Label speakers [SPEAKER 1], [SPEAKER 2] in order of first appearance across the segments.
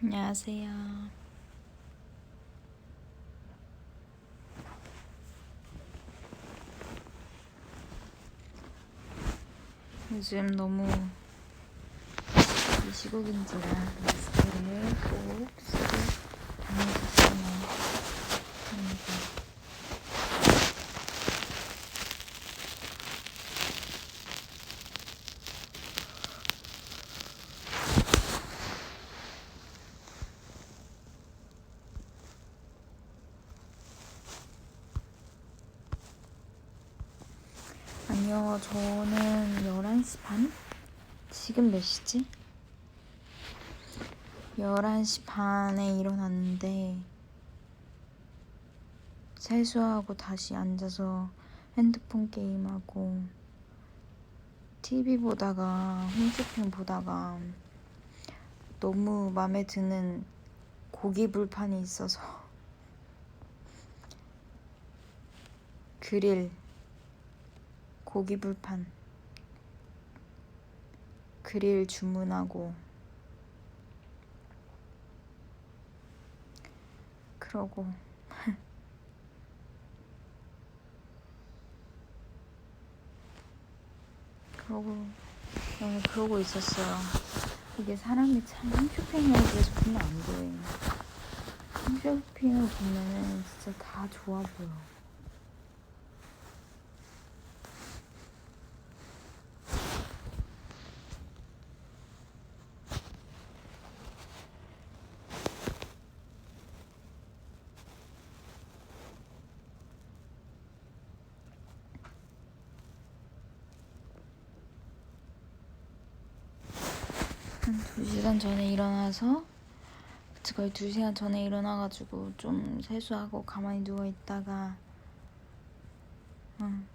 [SPEAKER 1] 안녕하세요. 요즘 너무 이 시국인지라 마스크를 꼭 쓰고 다니셨으면 합니다. 저는 11시 반? 지금 몇 시지? 11시 반에 일어났는데, 세수하고 다시 앉아서 핸드폰 게임하고, TV 보다가, 홈쇼핑 보다가, 너무 마음에 드는 고기 불판이 있어서, 그릴, 고기 불판 그릴 주문하고 그러고 그러고 네, 그러고 있었어요. 이게 사람이 참 홈쇼핑을 계속 보면 안 돼. 홈쇼핑을 보면은 진짜 다 좋아 보여. 한 2시간 전에 일어나서 그치 거의 2시간 전에 일어나가지고 좀 세수하고 가만히 누워있다가 응.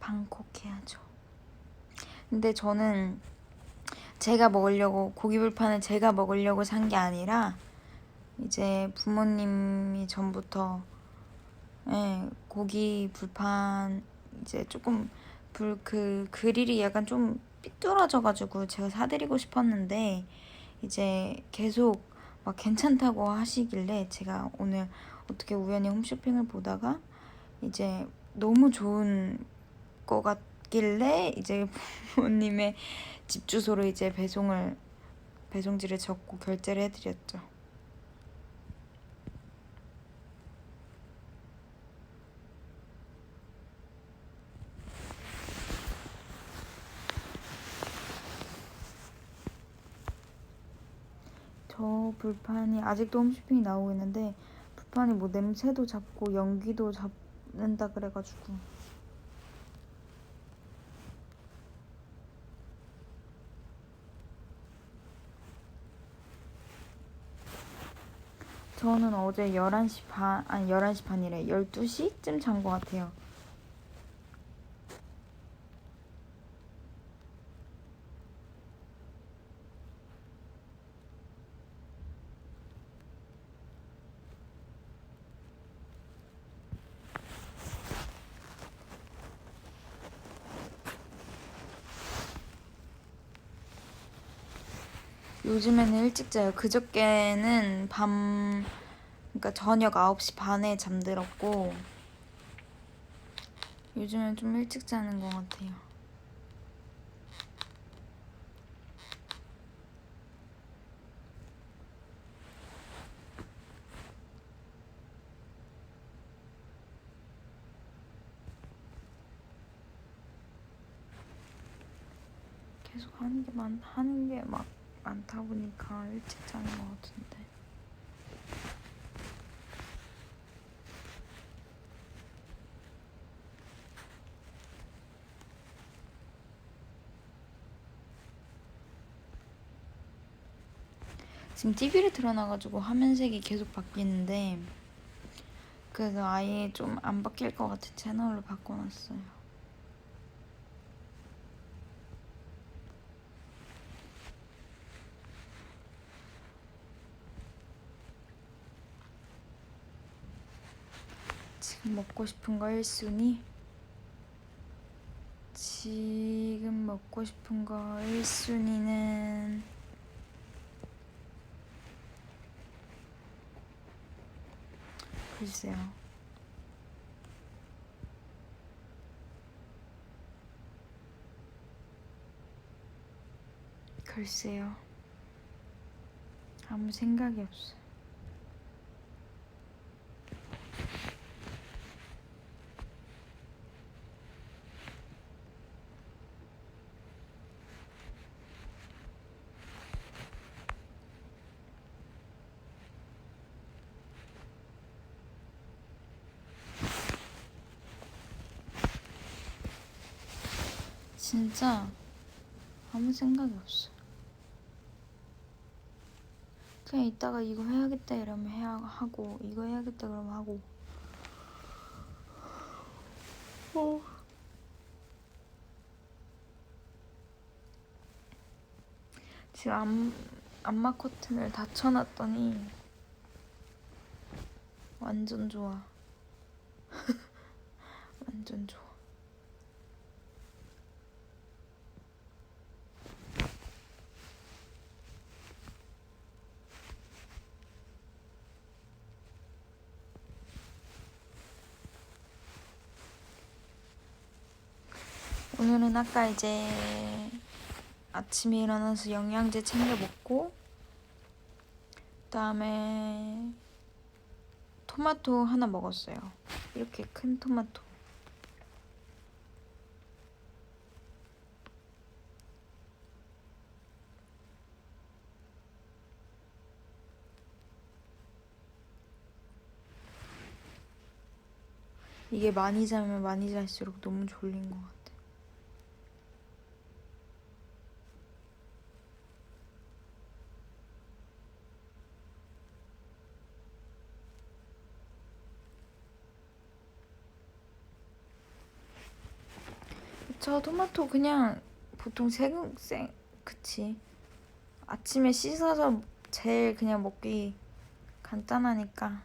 [SPEAKER 1] 방콕 해야죠 근데 저는 제가 먹으려고 고기 불판을 제가 먹으려고 산 게 아니라 이제 부모님이 전부터 예, 고기 불판 이제 조금 불 그 그릴이 약간 좀 삐뚤어져 가지고 제가 사드리고 싶었는데 이제 계속 막 괜찮다고 하시길래 제가 오늘 어떻게 우연히 홈쇼핑을 보다가 이제 너무 좋은 거 같길래 이제 부모님의 집 주소로 이제 배송을 배송지를 적고 결제를 해드렸죠. 저 불판이 아직도 홈쇼핑이 나오고 있는데 불판이 뭐 냄새도 잡고 연기도 잡는다 그래가지고. 저는 어제 11시 반, 아니 11시 반이래. 12시쯤 잔 것 같아요 요즘에는 일찍 자요. 그저께는 밤, 그러니까 저녁 9시 반에 잠들었고, 요즘은 좀 일찍 자는 것 같아요. 계속 하는 게 많, 하는 게 막 많다 보니까 일찍 자는 것 같은데. 지금 TV를 틀어놔가지고 화면색이 계속 바뀌는데 그래서 아예 좀 안 바뀔 것 같은 채널로 바꿔놨어요. 먹고 싶은 거 1순위? 지금 먹고 싶은 거 1순위는 글쎄요. 글쎄요. 아무 생각이 없어 진짜 아무 생각이 없어. 그냥 이따가 이거 해야겠다 이러면 해야 하고 이거 해야겠다 그러면 하고. 어. 지금 안, 안마 커튼을 다 쳐놨더니 완전 좋아. 완전 좋아. 오늘은 아까 이제 아침에 일어나서 영양제 챙겨 먹고 그다음에 토마토 하나 먹었어요. 이렇게 큰 토마토. 이게 많이 자면 많이 잘수록 너무 졸린 것 같아. 저 토마토 그냥 보통 생, 생, 그치. 아침에 씻어서 제일 그냥 먹기 간단하니까.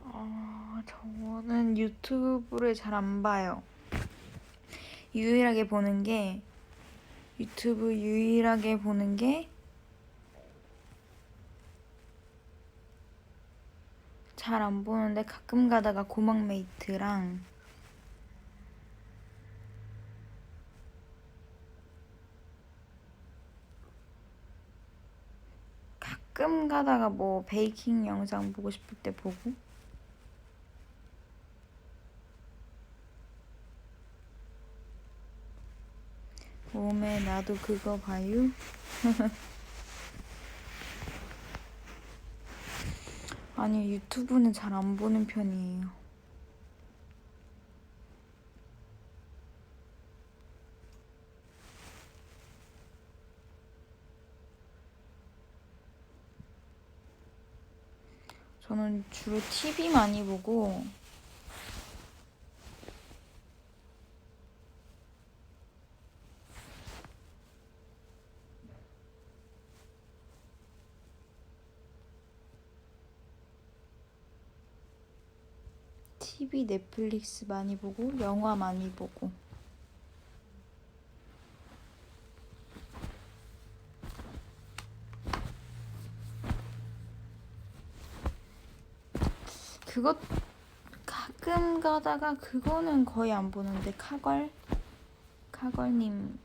[SPEAKER 1] 어, 유튜브를 잘 안 봐요. 유일하게 보는 게 유튜브 유일하게 보는 게 잘 안 보는데 가끔 가다가 고막메이트랑 가끔 가다가 뭐 베이킹 영상 보고 싶을 때 보고 몸에 나도 그거 봐요. 아니 유튜브는 잘 안 보는 편이에요. 저는 주로 TV 많이 보고 넷플릭스 많이 보고 영화 많이 보고. 그것 가끔 가다가 그거는 거의 안 보는데 카걸? 카걸님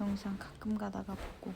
[SPEAKER 1] 영상 가끔 가다가 보고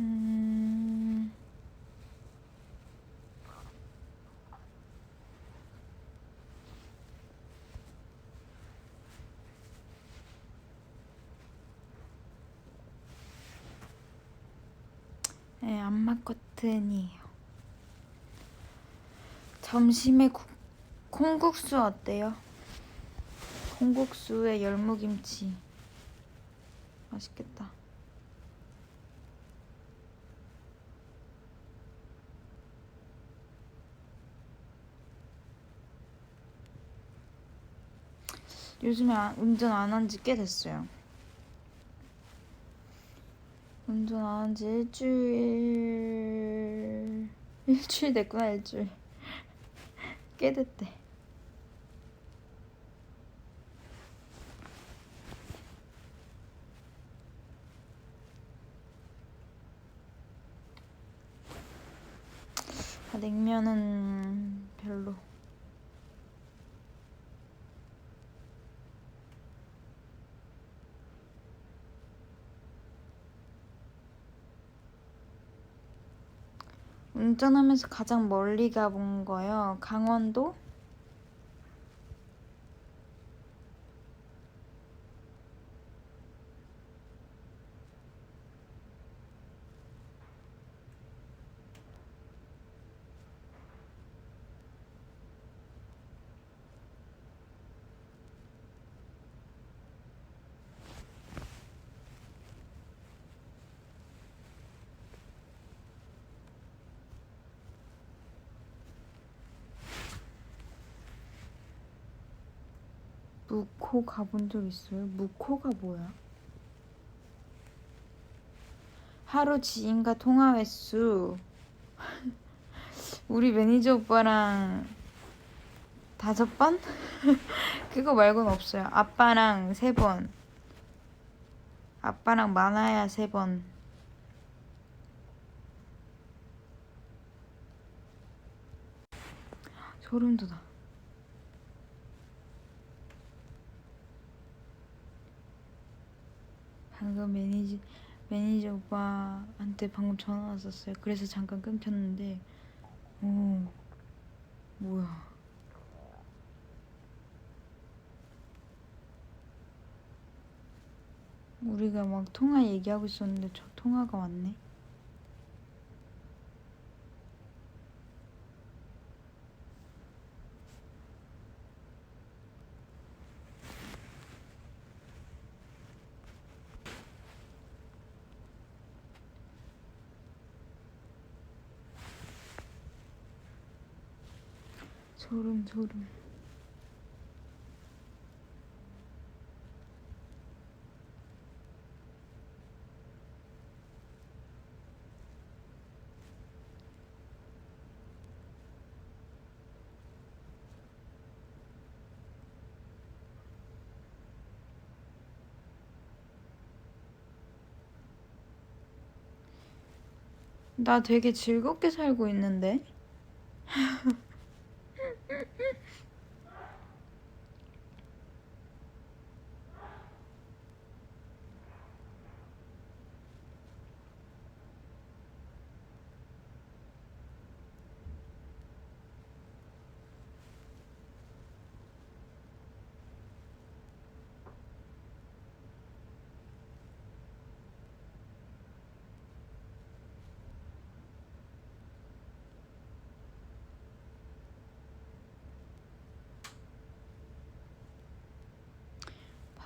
[SPEAKER 1] 음... 네, 안마 커튼이에요. 점심에 국, 콩국수 어때요? 콩국수에 열무김치. 맛있겠다. 요즘에 안- 운전 안 한 지 꽤 됐어요. 운전 안 한 지 일주일 일주일 됐구나 일주일 꽤 됐대. 아, 냉면은 별로. 운전하면서 가장 멀리 가본 거요. 강원도? 무코 가본 적 있어요? 무코가 뭐야? 하루 지인과 통화 횟수 우리 매니저 오빠랑 다섯 번? 그거 말고는 없어요. 아빠랑 세 번. 아빠랑 많아야 세 번. 소름 돋아. 방금 매니저 매니저 오빠한테 방금 전화 왔었어요. 그래서 잠깐 끊겼는데, 오, 뭐야? 우리가 막 통화 얘기하고 있었는데 저 통화가 왔네. 소름 소름. 나 되게 즐겁게 살고 있는데?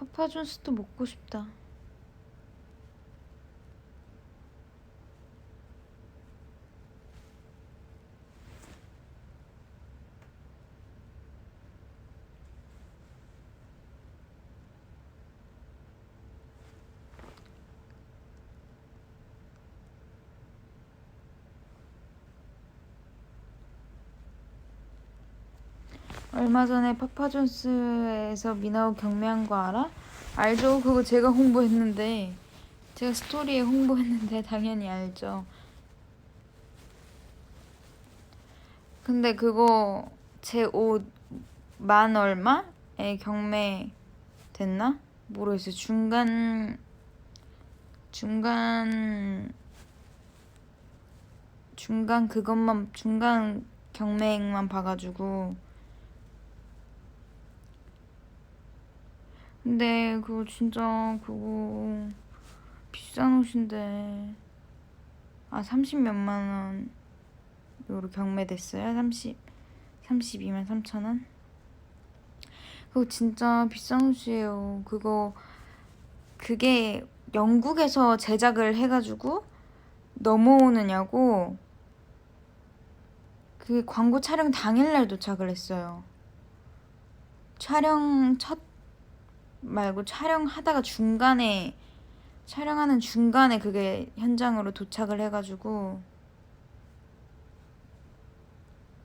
[SPEAKER 1] 파파존스도 먹고 싶다. 얼마 전에 파파존스에서 미나오 경매한 거 알아? 알죠? 그거 제가 홍보했는데 제가 스토리에 홍보했는데 당연히 알죠. 근데 그거 제 옷 만 얼마에 경매 됐나? 모르겠어요. 중간 중간 중간 그것만 중간 경매액만 봐가지고 근데 그거 진짜 그거 비싼 옷인데. 아 30 몇만 원으로 경매됐어요? 30 32만 3천 원? 그거 진짜 비싼 옷이에요. 그거 그게 영국에서 제작을 해가지고 넘어오느냐고 그 광고 촬영 당일날 도착을 했어요. 촬영 첫 말고 촬영하다가 중간에 촬영하는 중간에 그게 현장으로 도착을 해가지고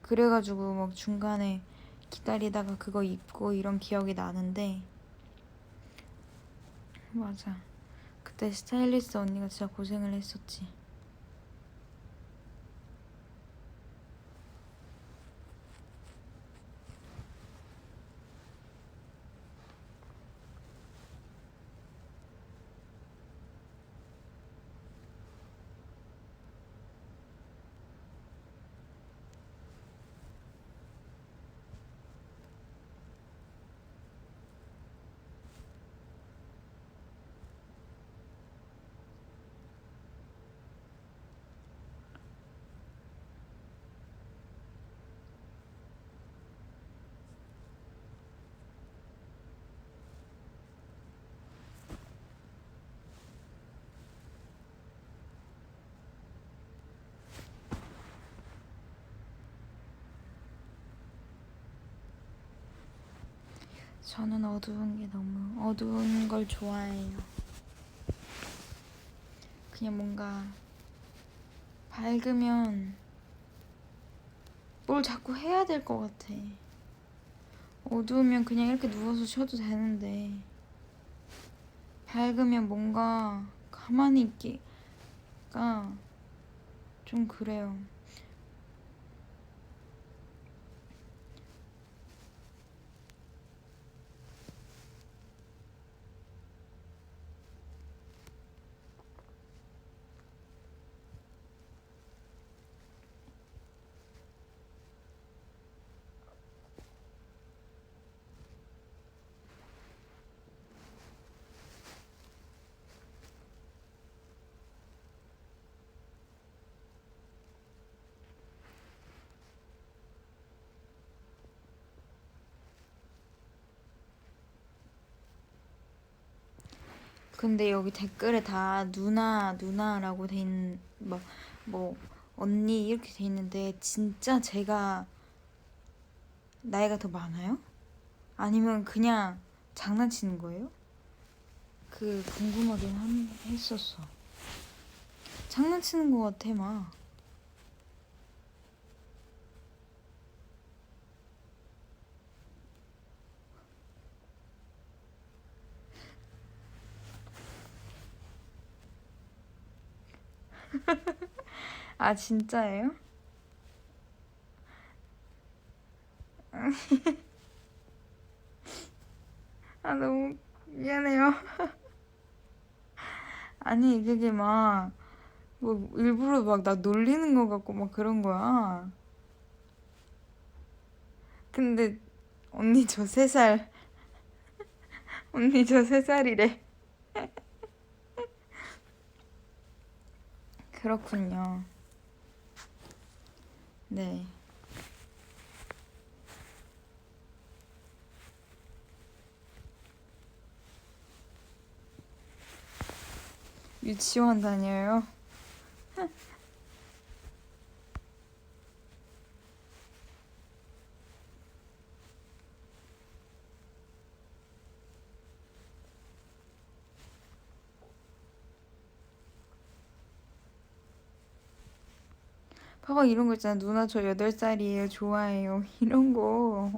[SPEAKER 1] 그래가지고 막 중간에 기다리다가 그거 입고 이런 기억이 나는데 맞아. 그때 스타일리스트 언니가 진짜 고생을 했었지 저는 어두운 게 너무 어두운 걸 좋아해요. 그냥 뭔가 밝으면 뭘 자꾸 해야 될 것 같아. 어두우면 그냥 이렇게 누워서 쉬어도 되는데 밝으면 뭔가 가만히 있기가 좀 그래요. 근데 여기 댓글에 다 누나 누나라고 돼 있는 뭐, 뭐 언니 이렇게 돼 있는데 진짜 제가 나이가 더 많아요? 아니면 그냥 장난치는 거예요? 그 궁금하긴 한, 했었어. 장난치는 거 같아 막. 아 진짜예요? 아 너무 미안해요. 아니 그게 막 뭐 일부러 막 나 놀리는 거 같고 막 그런 거야. 근데 언니 저 세 살 언니 저 세 살이래. 그렇군요. 네. 유치원 다녀요? 봐봐 이런 거 있잖아. 누나 저 8살이에요. 좋아해요. 이런 거.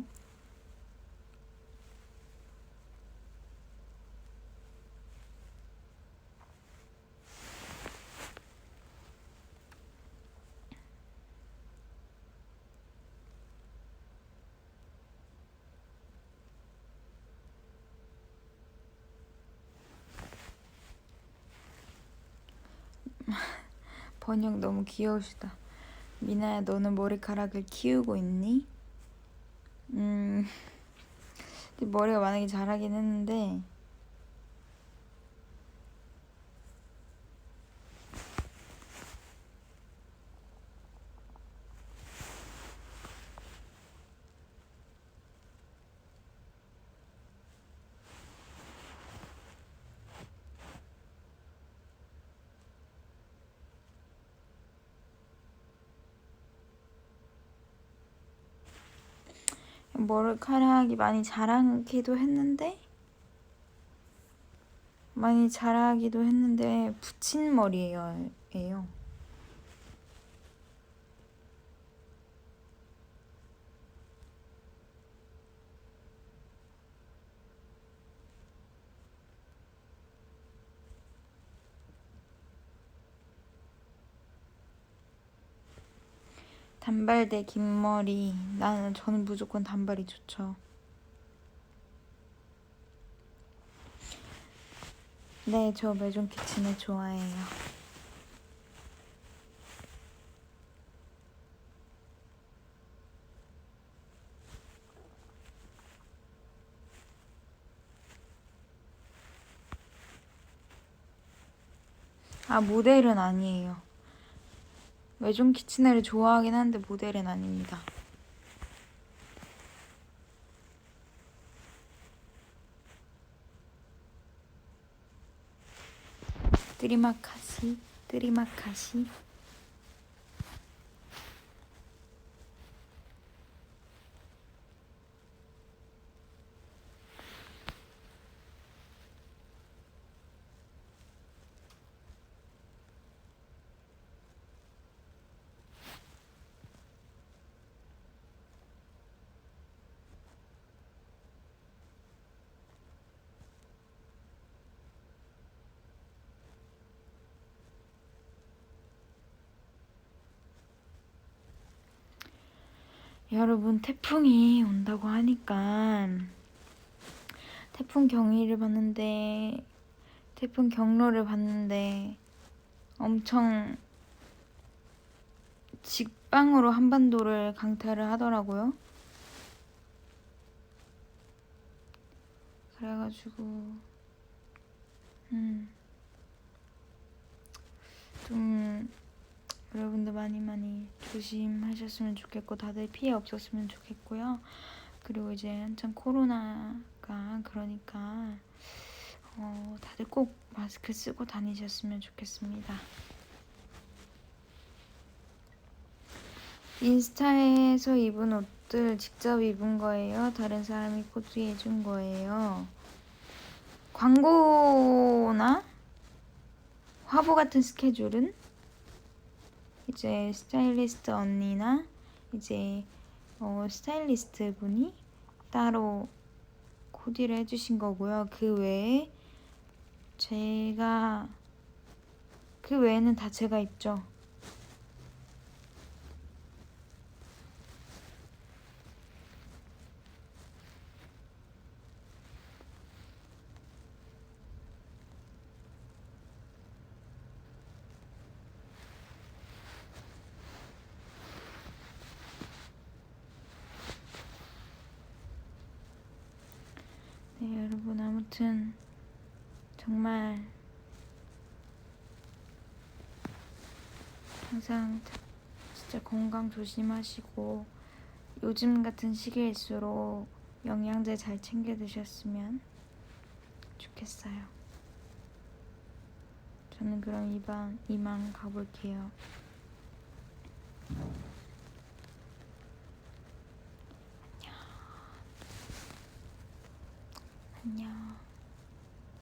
[SPEAKER 1] 번역 너무 귀여우시다 미나야 너는 머리카락을 키우고 있니? 음 머리가 만약에 자라긴 했는데 머리카락이 많이 자라기도 했는데 많이 자라기도 했는데 붙인 머리예요. 단발 대 긴 머리. 나는 저는 무조건 단발이 좋죠. 네, 저 매종 키친을 좋아해요. 아, 모델은 아니에요. 외종 키친애를 좋아하긴 하는데 모델은 아닙니다. 뜨리마카시, 뜨리마카시. 여러분 태풍이 온다고 하니까 태풍 경위를 봤는데 태풍 경로를 봤는데 엄청 직방으로 한반도를 강타를 하더라고요. 그래가지고 음. 좀 여러분들 많이 많이 조심하셨으면 좋겠고 다들 피해 없었으면 좋겠고요. 그리고 이제 한창 코로나가 그러니까 어, 다들 꼭 마스크 쓰고 다니셨으면 좋겠습니다. 인스타에서 입은 옷들 직접 입은 거예요? 다른 사람이 코디해 준 거예요? 광고나 화보 같은 스케줄은 이제 스타일리스트 언니나 이제 어, 스타일리스트 분이 따로 코디를 해주신 거고요. 그 외에 제가 그 외에는 다 제가 입죠. 네, 여러분 아무튼 정말 항상 진짜 건강 조심하시고 요즘 같은 시기일수록 영양제 잘 챙겨 드셨으면 좋겠어요. 저는 그럼 이만 이만 가볼게요.